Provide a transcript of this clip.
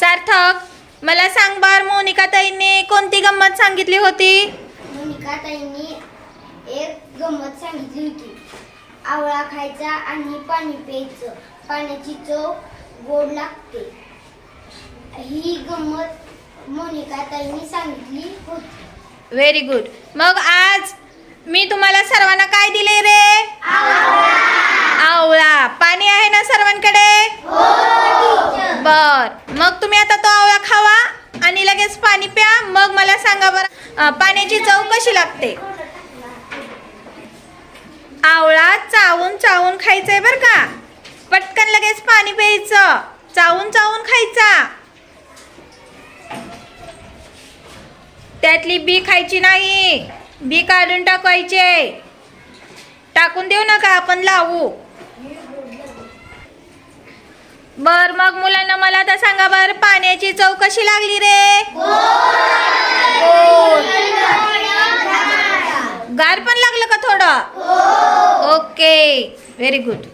सार्थक मला सांग बार मोनिका ताईने कोणती गंमत सांगितली होती? मोनिका ताईंनी एक गंमत सांगितली होती. आवळा खायचा आणि पाणी प्यायचं. पाण्याची चव गोड लागते. ही गंमत मोनिका ताईंनी सांगितली होती. व्हेरी गुड मग आज मी तुम्हाला सर्वांना काय दिले रे आवळा पाणी आहे ना सर्वांकडे बर. मग तुम्ही आता तो आवळा खावा आणि लगेच पाणी प्या. मग मला सांगा बरं पाण्याची चव कशी लागते? आवळा चावून चावून खायचंय बर का? पटकन लगेच पाणी प्यायचं. चावून चावून खायचा. त्यातली बी खायची नाही. बी काढून टाकायचे टाकून देऊ नका आपण लावू. बर मग मुलांना मला आता सांगा बर पाण्याची चव कशी लागली रे? गार पण लागलं का थोडं? Okay very good